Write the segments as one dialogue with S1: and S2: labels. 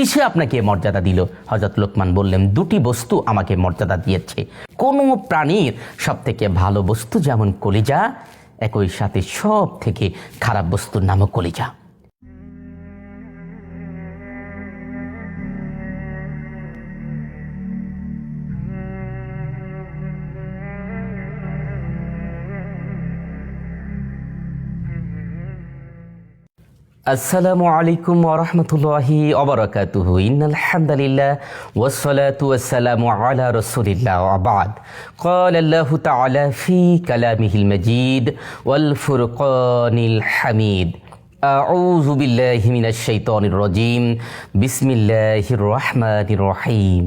S1: কিসে আপনাকে মর্যাদা দিল। হজরত লোকমান বললেন, দুটি বস্তু আমাকে মর্যাদা দিয়েছে। কোনো প্রাণীর সব থেকে ভালো বস্তু যেমন কলিজা, একই সাথে সব থেকে খারাপ বস্তুর নামও কলিজা। আসসালামু আলাইকুম ওরহমতুল্লাহি অবরাকাতুহু ইন্নাল হামদালিল্লাহ ওয়াসসালাতু ওয়াসসালামু আলা রাসূলিল্লাহ ওয়া বাদ قال الله تعالى في كلامه المجيد والفرقان الحميد أعوذ بالله من الشيطان الرجيم بسم الله الرحمن الرحيم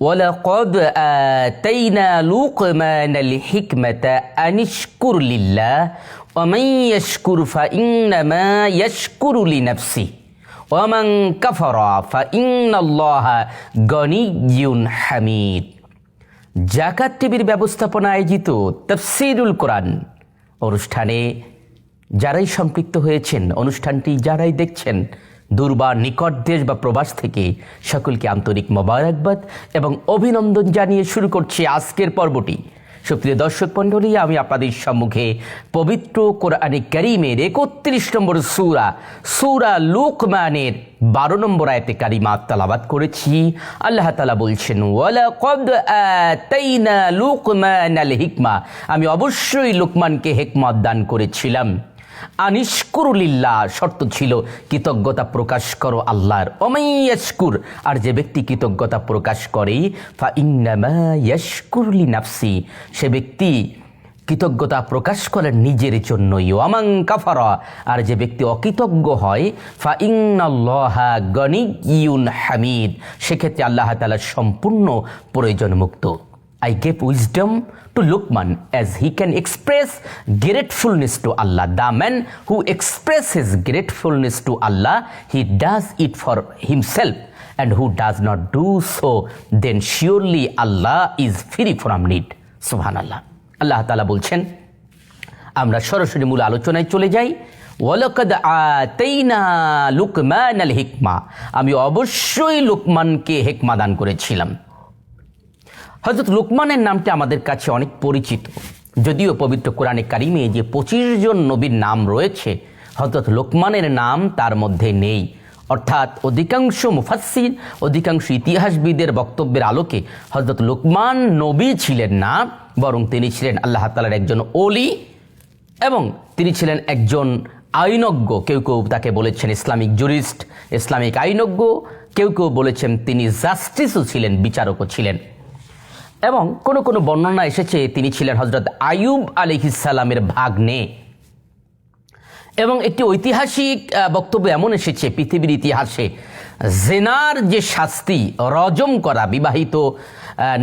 S1: ولقد آتينا لقمان الحكمة أن اشكر لله ومن يشكر فإنما يشكر لنفسه ومن كفر فإن الله غني حميد জাকাত টিভির ব্যবস্থাপনা আয়োজিত তফসিরুল কোরআন অনুষ্ঠানে যারাই সম্পৃক্ত হয়েছেন অনুষ্ঠানটি যারাই দেখছেন দূর বা নিকট দেশ বা প্রবাস থেকে সকলকে আন্তরিক মোবারকবাদ এবং অভিনন্দন জানিয়ে শুরু করছি আজকের পর্বটি। সুপ্রিয় দর্শক মণ্ডলী, আমি আপনাদের সম্মুখে পবিত্র কোরআনে করিমের একত্রিশ নম্বর সুরা সুরা লুকমানের বারো নম্বর আয়তে কারিমা তালাবাদ করেছি। আল্লাহ তালা বলছেন হিকমা। আমি অবশ্যই লুকমানকে হেকমত দান করেছিলাম। আনিশকুরুলিল্লাহ, শর্ত ছিল কৃতজ্ঞতা প্রকাশ করো আল্লাহর। অমাইয়াশকুর আর যে ব্যক্তি কৃতজ্ঞতা প্রকাশ করে ফা ইন্নামায়াসকুরলি নাফসি, সে ব্যক্তি কৃতজ্ঞতা প্রকাশ করেন নিজের জন্যই। ওয়ামাং কাফারা, আর যে ব্যক্তি অকৃতজ্ঞ হয় ফা ইন্নাল্লাহা গনিয়ুন হামিদ সেক্ষেত্রে আল্লাহ তালা সম্পূর্ণ প্রয়োজন মুক্ত। I gave wisdom to Luqman as he can express gratefulness to Allah. The man who expresses gratefulness to Allah, he does it for himself. And who does not do so, then surely Allah is free from need. Subhanallah. আল্লাহ তালা বলছেন আমরা সরাসরি মূল আলোচনায় চলে যাই ওয়ালাকাদ আতাইনা লুকমান আল হিকমা আমি অবশ্যই লুকমানকে হেকমা দান করেছিলাম হজরত লুকমানের নামটি আমাদের কাছে অনেক পরিচিত। যদিও পবিত্র কোরআনে কারিমে যে পঁচিশ জন নবীর নাম রয়েছে হজরত লোকমানের নাম তার মধ্যে নেই। অর্থাৎ অধিকাংশ মুফাসির অধিকাংশ ইতিহাসবিদের বক্তব্যের আলোকে হজরত লোকমান নবী ছিলেন না, বরং তিনি ছিলেন আল্লাহ তালার একজন অলি এবং তিনি ছিলেন একজন আইনজ্ঞ। কেউ কেউ তাকে বলেছেন ইসলামিক জুরিস্ট, ইসলামিক আইনজ্ঞ। কেউ কেউ বলেছেন তিনি জাস্টিসও ছিলেন, বিচারকও ছিলেন। এবং কোনো কোনো বর্ণনা এসেছে, তিনি ছিলেন হজরত আয়ুব আলিহিসাল্লামের ভাগ্নে। এবং একটি ঐতিহাসিক বক্তব্য এমন এসেছে, পৃথিবীর ইতিহাসে, জেনার যে শাস্তি, রজম করা, বিবাহিত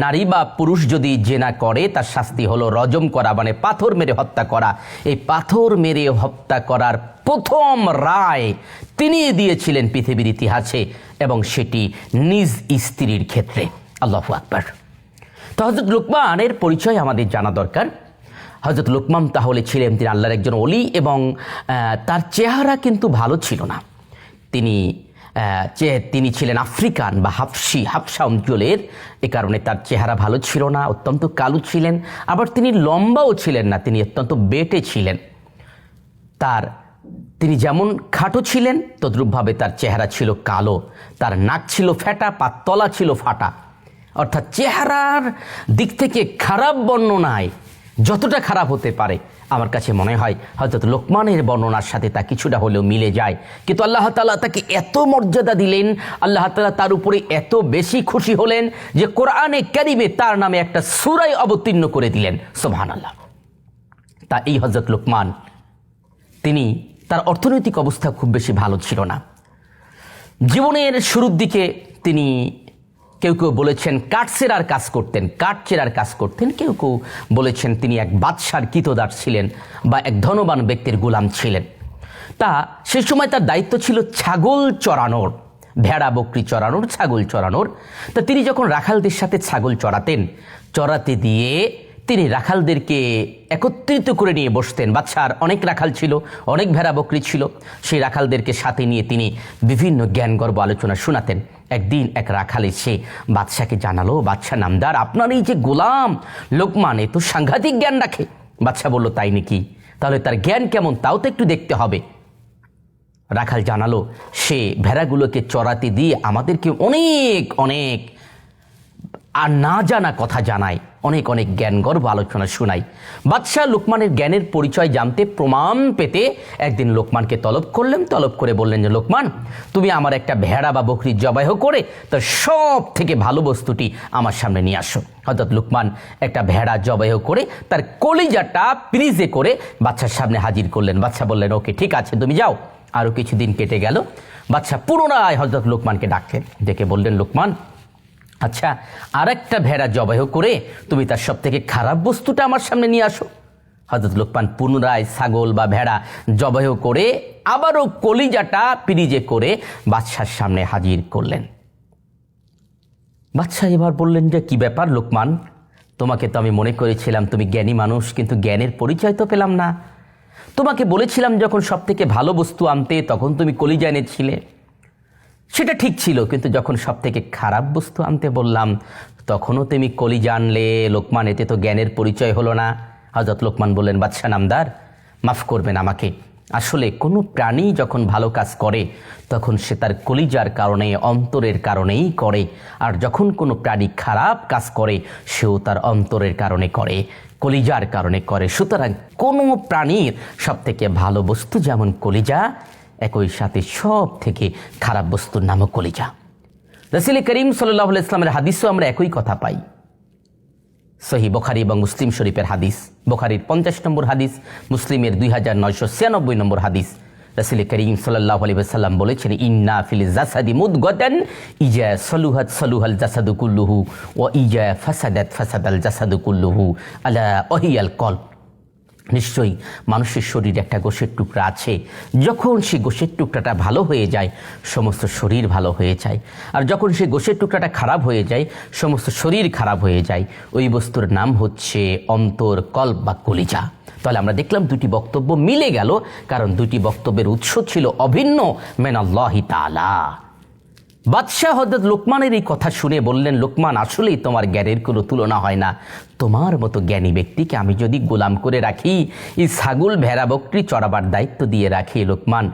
S1: নারী বা পুরুষ যদি জেনা করে, তার শাস্তি হলো রজম করা মানে পাথর মেরে হত্যা করা। এই পাথর মেরে হত্যা করার প্রথম রায় তিনি দিয়েছিলেন পৃথিবীর ইতিহাসে, এবং সেটি নিজ স্ত্রীর ক্ষেত্রে। আল্লাহ আকবর। তো হজরত লুকমানের পরিচয় আমাদের জানা দরকার। হজরত লুকমান তাহলে ছিলেন, তিনি আল্লাহর একজন অলি এবং তার চেহারা কিন্তু ভালো ছিল না। তিনি যে তিনি ছিলেন আফ্রিকান বা হাফসি, হাফসা অঞ্চলের, এ কারণে তার চেহারা ভালো ছিল না, অত্যন্ত কালো ছিলেন। আবার তিনি লম্বাও ছিলেন না, তিনি অত্যন্ত বেটে ছিলেন। তার, তিনি যেমন খাটো ছিলেন, তদ্রূপভাবে তার চেহারা ছিল কালো। তার নাক ছিল ফ্যাটা পাতলা ছিল ফাটা। অর্থাৎ চেহারার দিক থেকে খারাপ বর্ণনায় যতটা খারাপ হতে পারে, আমার কাছে মনে হয় হয়তো লোকমানের বর্ণনার সাথে তা কিছুটা হলেও মিলে যায়। কিন্তু আল্লাহ তালা তাকে এত মর্যাদা দিলেন, আল্লাহ তালা তার উপরে এত বেশি খুশি হলেন যে কোরআনে ক্যারিবে তার নামে একটা সুরাই অবতীর্ণ করে দিলেন। সোভান আল্লাহ তা এই হজরত লোকমান, তিনি তার অর্থনৈতিক অবস্থা খুব বেশি ভালো ছিল না। জীবনের শুরুর দিকে তিনি কেউ কেউ বলেছেন কাঠসেরার কাজ করতেন কাঠচেরার কাজ করতেন। কেউ কেউ বলেছেন তিনি এক বাদশার কিতদার ছিলেন বা এক ধনবান ব্যক্তির গোলাম ছিলেন। তা সে সময় তার দায়িত্ব ছিল ছাগল চড়ানোর, ভেড়া বকরি চড়ানোর, ছাগল চড়ানোর। তা তিনি যখন রাখালদের সাথে ছাগল চড়াতেন, চড়াতে দিয়ে তিনি রাখালদেরকে একত্রিত করে নিয়ে বসতেন। বাচ্চার অনেক রাখাল ছিল, অনেক ভেড়া বকরি ছিল। সেই রাখালদেরকে সাথে নিয়ে তিনি বিভিন্ন জ্ঞানগর্ব আলোচনা শোনাতেন। একদিন এক রাখাল এসে বাদশাকে জানালো, বাদশা নামদার, আপনার এই যে গোলাম লোকমান, এ তো সাংঘাতিক জ্ঞান রাখে। বাদশা বলল, তাই নাকি? তাহলে তার জ্ঞান কেমন? তাও তো একটু দেখতে হবে। রাখাল জানালো, সে ভেড়াগুলোকে চড়াতে দিয়ে আমাদেরকে অনেক অনেক আর না জানা কথা জানায়। অনেক অনেক জ্ঞান গর্ব আলোচনা শোনায় বাদশাহ লোকমানের জ্ঞানের পরিচয় জানতে প্রমাণ পেতে একদিন লোকমানকে তলব করলেন, তলব করে বললেন যে, লোকমান, তুমি আমার একটা ভেড়া বা বকরি জবাইহ করে তার সব থেকে ভালো বস্তুটি আমার সামনে নিয়ে আসো। অর্থাৎ লোকমান একটা ভেড়া জবাইহ করে তার কলিজাটা ফ্রিজে করে বাচ্চার সামনে হাজির করলেন। বাচ্চা বললেন, ওকে, ঠিক আছে, তুমি যাও। আরও কিছুদিন কেটে গেল। বাচ্চা পুনরায় হজরত লোকমানকে ডাকলেন, ডেকে বললেন, লোকমান আচ্ছা আর একটা ভেড়া জবাহ করে তুমি তার সব থেকে খারাপ বস্তুটা আমার সামনে নিয়ে আসো। হজরত লোকমান পুনরায় ছাগল বা ভেড়া জবাহ করে আবারও কলিজাটা পিরিজে করে বাদশার সামনে হাজির করলেন। বাদশাহ এবার বললেন, যে কি ব্যাপার লোকমান? তোমাকে তো আমি মনে করেছিলাম তুমি জ্ঞানী মানুষ, কিন্তু জ্ঞানের পরিচয় তো পেলাম না। তোমাকে বলেছিলাম যখন সব থেকে ভালো বস্তু আনতে, তখন তুমি কলিজা এনেছিলে। সেটা ঠিক ছিল, কিন্তু যখন সব থেকে খারাপ বস্তু আনতে বললাম, তখনও তুমি কলি জানলে লোকমান, এতে তো জ্ঞানের পরিচয় হলো না। হজরত লোকমান বললেন, বাদশাহ নামদার, মাফ করবেন আমাকে। আসলে কোনো প্রাণী যখন ভালো কাজ করে, তখন সে তার কলিজার কারণে, অন্তরের কারণেই করে। আর যখন কোনো প্রাণী খারাপ কাজ করে, সেও তার অন্তরের কারণে করে, কলিজার কারণে করে। সুতরাং কোনো প্রাণীর সবথেকে ভালো বস্তু যেমন কলিজা একই সাথে সব থেকে খারাপ বস্তুর নামও কলিজা। রসিল করিম সাল্লাহ ইসলামের হাদিসও আমরা একই কথা পাই। সহি বখারি এবং মুসলিম শরীফের হাদিস, বখারির পঞ্চাশ নম্বর হাদিস, মুসলিমের দুই হাজার নয়শো ছিয়ানব্বই নম্বর হাদিস। রসিল করিম সাল্লাহ আলী সাল্লাম বলেছেন, ইন্না ফিল জাসাদি মুদগতান ইজা সলুহাত সলুহাল জাসাদু কুল্লুহু ও ইজা ফাসাদাত ফাসাদাল জাসাদু কুল্লুহু আলা ওহিয়াল কল্প নিশ্চয়ই মানুষের শরীরে একটা গোশের টুকরা আছে। যখন সেই গোশের টুকরাটা ভালো হয়ে যায়, সমস্ত শরীর ভালো হয়ে যায়। আর যখন সেই গোশের টুকরাটা খারাপ হয়ে যায়, সমস্ত শরীর খারাপ হয়ে যায়। ওই বস্তুর নাম হচ্ছে অন্তর, কল্প বা কলিজা। তাহলে আমরা দেখলাম দুটি বক্তব্য মিলে গেল, কারণ দুটি বক্তব্যের উৎস ছিল অভিন্ন, মেনাল্লাহি তালা বাদশাহ হজরত লোকমানের এই কথা শুনে বললেন, লোকমান, আসলেই তোমার জ্ঞানের কোনো তুলনা হয় না। তোমার মতো জ্ঞানী ব্যক্তিকে আমি যদি গোলাম করে রাখি, এই ছাগল ভেড়া বকরি চড়াবার দায়িত্ব দিয়ে রাখি, লোকমান,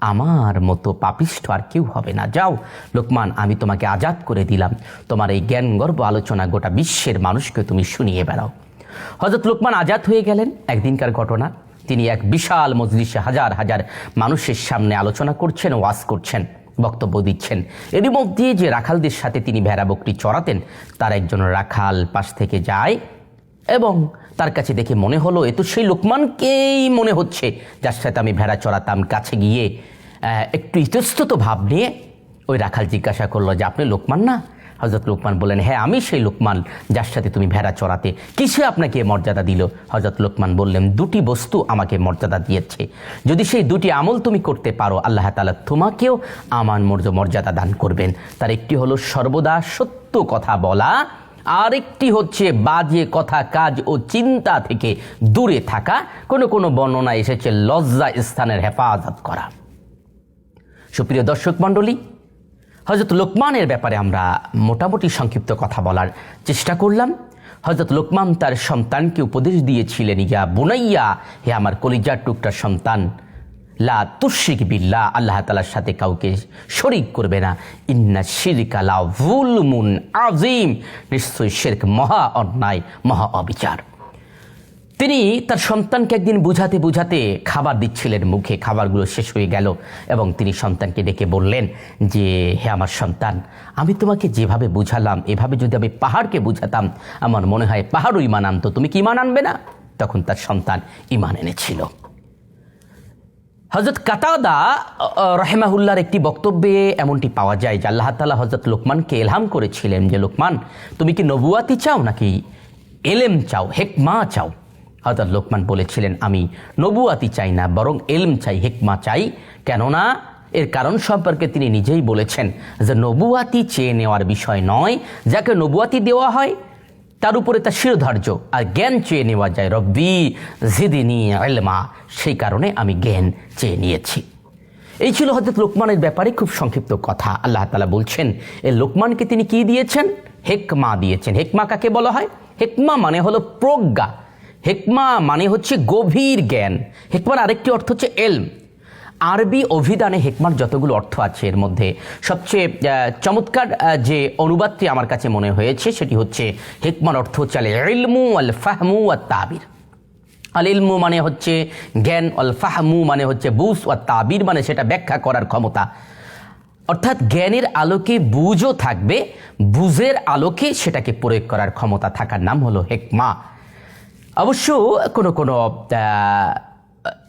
S1: আমার মতো পাপিষ্ঠ আর কেউ হবে না। যাও, লোকমান, আমি তোমাকে আজাদ করে দিলাম। তোমার এই জ্ঞান গর্ব আলোচনা গোটা বিশ্বের মানুষকে তুমি শুনিয়ে বেড়াও। হজরত লোকমান আজাদ হয়ে গেলেন একদিনকার ঘটনা। তিনি এক বিশাল মজলিসে হাজার হাজার মানুষের সামনে আলোচনা করছেন, ওয়াজ করছেন। বক্তব্য দিচ্ছেন। এরই মধ্যে যে রাখালদের সাথে তিনি ভেড়া বকরি চড়াতেন, তার একজন রাখাল পাশ থেকে যায় এবং তার কাছে দেখে মনে হলো, এ তো সেই লোকমানকেই মনে হচ্ছে, যার সাথে আমি ভেড়া চড়াতাম কাছে গিয়ে। একটু ইতস্তত ভাব নিয়ে ওই রাখাল জিজ্ঞাসা করল, যে আপনি লোকমান না? হজরত লোকমান বললেন হ্যাঁ আমি সেই লোকমান যার সাথে তুমি ভেড়া চড়াতে কিসে আপনাকে মর্যাদা দিল? হজরত লোকমান বললেন, দুটি বস্তু আমাকে মর্যাদা দিয়েছে। যদি সেই দুটি আমল তুমি করতে পারো, আল্লাহ তালা তোমাকেও আমার মর্য, মর্যাদা দান করবেন। তার একটি হলো সর্বদা সত্য কথা বলা আরেকটি হচ্ছে বাজে কথা, কাজ ও চিন্তা থেকে দূরে থাকা। কোনো কোনো বর্ণনা এসেছে লজ্জা স্থানের হেফাজত করা। সুপ্রিয় দর্শক মণ্ডলী হজরত লোকমানের ব্যাপারে আমরা মোটামুটি সংক্ষিপ্ত কথা বলার চেষ্টা করলাম। হজরত লোকমান তার সন্তানকে উপদেশ দিয়েছিলেন, ইয়া বুনাইয়া, হে আমার কলিজার টুকটার সন্তান, লা তুশিক বিল্লাহ, আল্লাহ তালার সাথে কাউকে শরিক করবে না। ইন্না শিরিকা লা ভুলমুন আজিম নিশ্চয়ই শেরক মহা অন্যায়, মহা অবিচার। তিনি তার সন্তানকে একদিন বুঝাতে বুঝাতে খাবার দিচ্ছিলেন মুখে। খাবারগুলো শেষ হয়ে গেল এবং তিনি সন্তানকে ডেকে বললেন যে, হে আমার সন্তান, আমি তোমাকে যেভাবে বুঝালাম, এভাবে যদি আমি পাহাড়কে বুঝাতাম, আমার মনে হয় পাহাড়ও ইমান আনতো। তুমি কি ইমান আনবে না? তখন তার সন্তান ইমান এনেছিল। হজরত কাতাদা রহেমাহুল্লার একটি বক্তব্যে এমনটি পাওয়া যায় যে, আল্লাহ তালা হজরত লোকমানকে এলহাম করেছিলেন যে, লোকমান, তুমি কি নবুয়াতি চাও নাকি এলেম চাও, হেকমা চাও? হজরত লোকমান বলেছিলেন, আমি নবুয়াতি চাই না, বরং এলম চাই, হেকমা চাই। কেননা, এর কারণ সম্পর্কে তিনি নিজেই বলেছেন যে, নবুয়াতি চেয়ে নেওয়ার বিষয় নয়, যাকে নবুয়াতি দেওয়া হয়, তার উপরে তার শিরোধার্য, আর জ্ঞান চেয়ে নেওয়া যায়, রব্বি জিদিনি এলমা সেই কারণে আমি জ্ঞান চেয়ে নিয়েছি। এই ছিল হজরত লোকমানের ব্যাপারে খুব সংক্ষিপ্ত কথা। আল্লাহ তালা বলছেন, এ লোকমানকে তিনি কি দিয়েছেন? হেকমা দিয়েছেন। হেকমা কাকে বলা হয়? হেকমা মানে হলো প্রজ্ঞা। হেকমা মানে হচ্ছে গভীর জ্ঞান। হেকমার আরেকটি অর্থ হচ্ছে এলম। আরবি অভিধানে হেকমার যতগুলো অর্থ আছে এর মধ্যে, সবচেয়ে চমৎকার যে অনুবাদটি আমার কাছে মনে হয়েছে সেটি হচ্ছে হেকমার অর্থ হচ্ছে আল ইলমু আল ফাহমু আর তাবির। আল ইলমু মানে হচ্ছে জ্ঞান আল ফাহমু মানে হচ্ছে বুস ও তাবির মানে সেটা ব্যাখ্যা করার ক্ষমতা। অর্থাৎ জ্ঞানের আলোকে বুঝও থাকবে, বুঝের আলোকে সেটাকে প্রয়োগ করার ক্ষমতা থাকার নাম হলো হেকমা। অবশ্য কোনো কোনো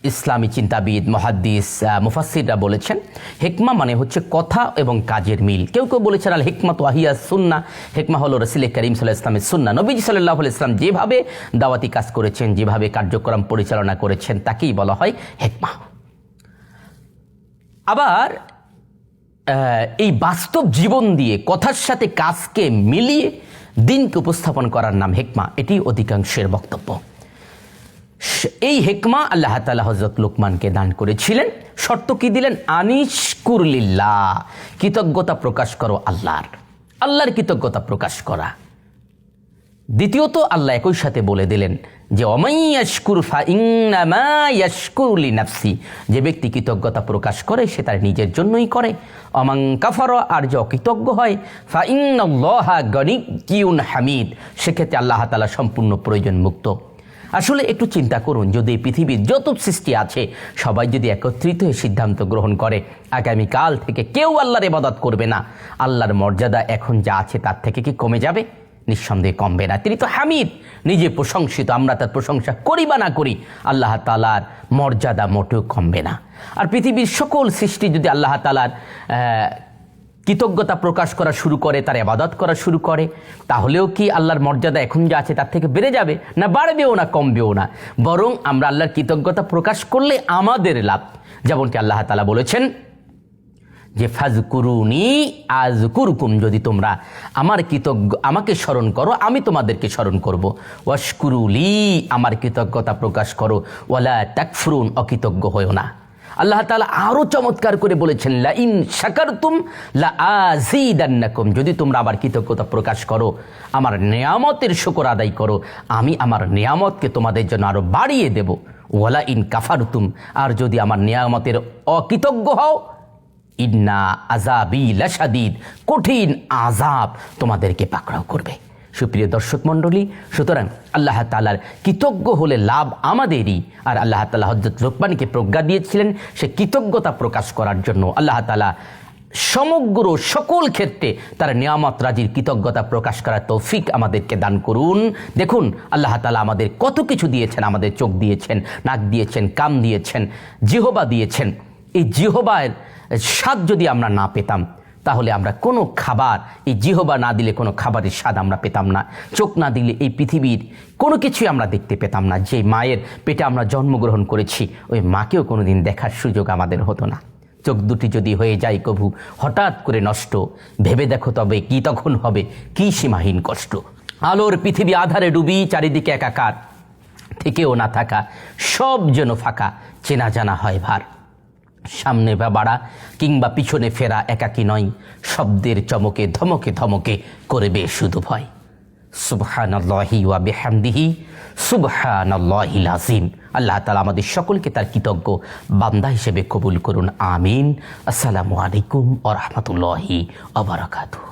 S1: ইসলামী চিন্তাবিদ মহাদ্দিস আহ, মুফাসসিররা বলেছেন হেকমা মানে হচ্ছে কথা এবং কাজের মিল। কেউ কেউ বলেছেন আল হেকমা তো আহিয়া সুন্না হেকমা হলো রসিল করিম সাল্লাহ ইসলামের সুন্না নবীজ সাল্লাহ ইসলাম যেভাবে দাওয়াতি কাজ করেছেন যেভাবে কার্যক্রম পরিচালনা করেছেন তাকেই বলা হয় হেকমা। আবার এই বাস্তব জীবন দিয়ে কথার সাথে কাজকে মিলিয়ে দিনকে উপস্থাপন করার নাম হেকমা এটি অধিকাংশের বক্তব্য। এই হেকমা আল্লাহ তালা হজরত লোকমানকে দান করেছিলেন। শর্ত কি দিলেন? আনিস কুরলিল্লা কৃতজ্ঞতা প্রকাশ করো আল্লাহর। আল্লাহর কৃতজ্ঞতা প্রকাশ করা। দ্বিতীয়ত আল্লাহ একই সাথে বলে দিলেন যে অমাইয়াশকুর ফাইনামায়াশকুরলি নাফসি যে ব্যক্তি কৃতজ্ঞতা প্রকাশ করে, সে তার নিজের জন্যই করে। অমাং কাফার, আর যে অকৃতজ্ঞ হয়, ফা ফাইন্নল্লাহা গণিকিউন হামিদ। সেক্ষেত্রে আল্লাহ তালা সম্পূর্ণ প্রয়োজন মুক্ত আসলে একটু চিন্তা করুন, যদি পৃথিবীর যত সৃষ্টি আছে, সবাই যদি একত্রিত হয়ে সিদ্ধান্ত গ্রহণ করে, আগামীকাল থেকে কেউ আল্লাহর ইবাদত করবে না। আল্লাহর মর্যাদা এখন যা আছে, তার থেকে কি কমে যাবে? নিঃসন্দেহে কমবে না তিনি তো হামিদ, নিজে প্রশংসিত, আমরা তার প্রশংসা করি বা না করি, আল্লাহ তালার মর্যাদা মোটেও কমবে না আর পৃথিবীর সকল সৃষ্টি যদি আল্লাহ তালার কৃতজ্ঞতা প্রকাশ করা শুরু করে, তার আবাদত করা শুরু করে, তাহলেও কি আল্লাহর মর্যাদা এখন যা আছে তার থেকে বেড়ে যাবে? না বাড়বেও না, কমবেও না। বরং আমরা আল্লাহর কৃতজ্ঞতা প্রকাশ করলে আমাদের লাভ। যেমনটি আল্লাহ তালা বলেছেন যে ফাজকুরুনি আজ কুরকুম যদি তোমরা আমার কৃতজ্ঞ, আমাকে স্মরণ করো, আমি তোমাদেরকে স্মরণ করব। ওয়াশকুরুলি আমার কৃতজ্ঞতা প্রকাশ করো। ওয়ালা তাকফুরুন, অকৃতজ্ঞ হয়েও না। আল্লাহ তালা আরও চমৎকার করে বলেছেন লা ইন শাকারতুম লা আযীদান্নাকুম যদি তোমরা আবার কৃতজ্ঞতা প্রকাশ করো, আমার নিয়ামতের শুকর আদায় করো, আমি আমার নিয়ামতকে তোমাদের জন্য আরও বাড়িয়ে দেব। ওয়ালা ইন কাফারতুম, আর যদি আমার নিয়ামতের অকৃতজ্ঞ হও ইন্না আজাবি লাসাদিদ কঠিন আজাব তোমাদেরকে পাকড়াও করবে। সুপ্রিয় দর্শক মণ্ডলী, সুতরাং আল্লাহ তালার কৃতজ্ঞ হলে লাভ আমাদেরই। আর আল্লাহ তালা হজরত লোকমানকে প্রজ্ঞা দিয়েছিলেন, সে কৃতজ্ঞতা প্রকাশ করার জন্য আল্লাহ তালা সমগ্র সকল ক্ষেত্রে তার নিয়ামত রাজির কৃতজ্ঞতা প্রকাশ করার তৌফিক আমাদেরকে দান করুন। দেখুন, আল্লাহ তালা আমাদের কত কিছু দিয়েছেন, আমাদের চোখ দিয়েছেন, নাক দিয়েছেন কাম দিয়েছেন, জিহবা দিয়েছেন। এই জিহবার স্বাদ যদি আমরা না পেতাম, তাহলে আমরা কোনো খাবার, এই জিহবা না দিলে কোনো খাবারের স্বাদ আমরা পেতাম না। চোখ না দিলে এই পৃথিবীর কোনো কিছুই আমরা দেখতে পেতাম না। যে মায়ের পেটে আমরা জন্মগ্রহণ করেছি, ওই মাকেও কোনো দিন দেখার সুযোগ আমাদের হতো না। চোখ দুটি যদি হয়ে যায় কভু, হঠাৎ করে নষ্ট। ভেবে দেখো তবে কি তখন হবে, কি সীমাহীন কষ্ট। আলোর পৃথিবী আধারে ডুবি চারিদিকে একাকার, থেকেও না থাকা, সব যেন ফাঁকা, চেনা জানা হয় ভার। সামনে বা বাড়া কিংবা পিছনে ফেরা একাকি নয়। শব্দের চমকে, ধমকে ধমকে করবে শুধু ভয়। সুবহানাল্লাহি ওয়া বিহামদিহি, সুবহানাল্লাহিল আজিম আল্লাহ তাআলা আমাদের সকলকে তার কৃতজ্ঞ বান্দা হিসেবে কবুল করুন। আমিন। আসসালামু আলাইকুম ওয়া রাহমাতুল্লাহি ওয়া